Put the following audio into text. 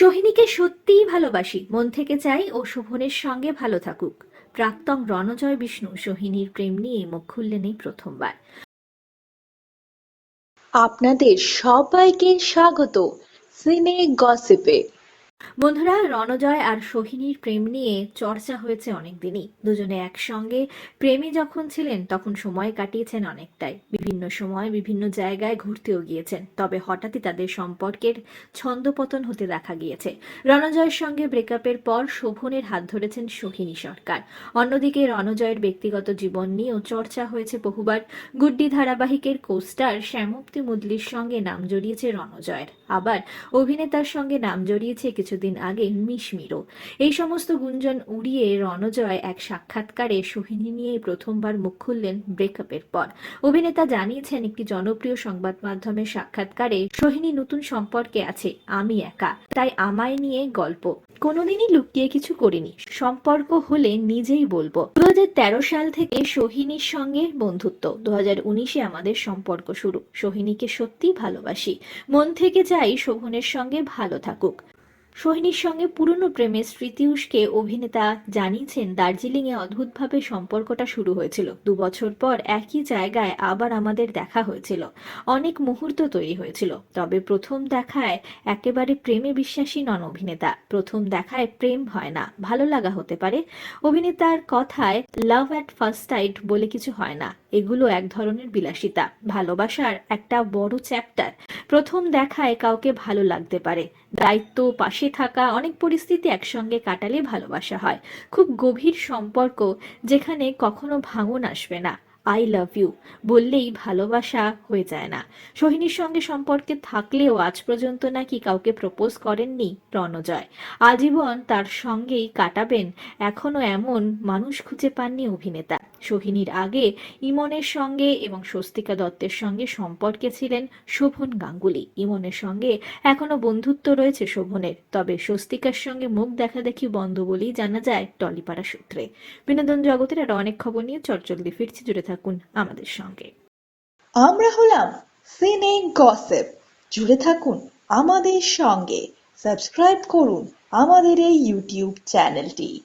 সোহিনীকে সত্যিই ভালোবাসি, মন থেকে চাই ও শোভনের সঙ্গে ভালো থাকুক। প্রাক্তন রণজয় বিষ্ণু সোহিনীর প্রেম নিয়ে মুখ খুললেন এই প্রথমবার। আপনাদের সবাইকে স্বাগত। সিনে গসিপে। বন্ধুরা, রণজয় আর সোহিনীর প্রেম নিয়ে চর্চা হয়েছে অনেকদিনই। দুজনে একসঙ্গে প্রেমে যখন ছিলেন, তখন সময় কাটিয়েছেন অনেকটাই। বিভিন্ন সময় বিভিন্ন জায়গায় ঘুরতেও গিয়েছেন, তবে হঠাৎই তাদের সম্পর্কের ছন্দপতন হতে দেখা গিয়েছে। রণজয়ের সঙ্গে ব্রেকআপের পর শোভনের হাত ধরেছেন সোহিনী সরকার। অন্যদিকে রণজয়ের ব্যক্তিগত জীবন নিয়েও চর্চা হয়েছে বহুবার। গুড্ডি ধারাবাহিকের কোস্টার শ্যামপ্তি মুদলির সঙ্গে নাম জড়িয়েছে রণজয়ের। আবার অভিনেতার সঙ্গে নাম জড়িয়েছে কিছুদিন আগে মিশমিরও। এই সমস্ত গুঞ্জন উড়িয়ে রণজয় এক সাক্ষাৎকারে সোহিনী নিয়ে প্রথমবার মুখ খুললেন ব্রেকআপের পর। অভিনেতা জানিয়েছেন, একটি জনপ্রিয় সংবাদ মাধ্যমের সাক্ষাৎকারে সোহিনী নতুন সম্পর্কে আছে, আমি একা। তাই আমায় নিয়ে গল্প। কোনোদিনই লুকিয়ে কিছু করিনি। সম্পর্ক হলে নিজেই বলব। দু হাজার তেরো সাল থেকে সোহিনীর সঙ্গে বন্ধুত্ব। দু উনিশে আমাদের সম্পর্ক শুরু। সোহিনীকে সত্যি ভালোবাসি। মন থেকে চাই শোভনের সঙ্গে ভালো থাকুক। সোহিনীর সঙ্গে পুরনো প্রেমের স্মৃতি উস্কে অভিনেতা জানিয়েছেন, দার্জিলিংয়ে অদ্ভুতভাবে সম্পর্কটা শুরু হয়েছিল। দু বছর পর একই জায়গায় আবার আমাদের দেখা হয়েছিল। অনেক মুহূর্ত তৈরি হয়েছিল। তবে প্রথম দেখায় একেবারে প্রেমে বিশ্বাসী নন অভিনেতা। প্রথম দেখায় প্রেম হয় না। ভালো লাগা হতে পারে। অভিনেতার কথায় লাভ অ্যাট ফার্স্ট সাইট বলে কিছু হয় না। এগুলো এক ধরনের বিলাসিতা। ভালোবাসার একটা বড় চ্যাপ্টার প্রথম দেখায় কাউকে ভালো লাগতে পারে। দায়িত্ব, পাশে থাকা, অনেক পরিস্থিতি একসঙ্গে কাটালে ভালোবাসা হয়। খুব গভীর সম্পর্ক যেখানে কখনো ভাঙন আসবে না। আই লাভ ইউ বললেই ভালোবাসা হয়ে যায় না। সোহিনীর সঙ্গে সম্পর্কে থাকলেও আজ পর্যন্ত নাকি কাউকে প্রপোজ করেননি রণজয়। আজীবন তার সঙ্গেই কাটাবেন এখনও এমন মানুষ খুঁজে পাননি অভিনেতা। সোহিনীর আগে ইমনের সঙ্গে এবং স্বস্তিকা দত্তের সঙ্গে সম্পর্কে ছিলেন শোভন গাঙ্গুলি। ইমনের সঙ্গে এখনও বন্ধুত্ব রয়েছে শোভনের, তবে স্বস্তিকার সঙ্গে মুখ দেখা দেখি বন্ধ বলেই জানা যায় টলিপাড়া সূত্রে। বিনোদন জগতের আরও অনেক খবর নিয়ে চটচলদি ফিরছি, জুড়ে থাকুন আমাদের সঙ্গে। আমরা হলাম সিনে গসেপ জুড়ে থাকুন আমাদের সঙ্গে। সাবস্ক্রাইব করুন আমাদের এই ইউটিউব চ্যানেলটি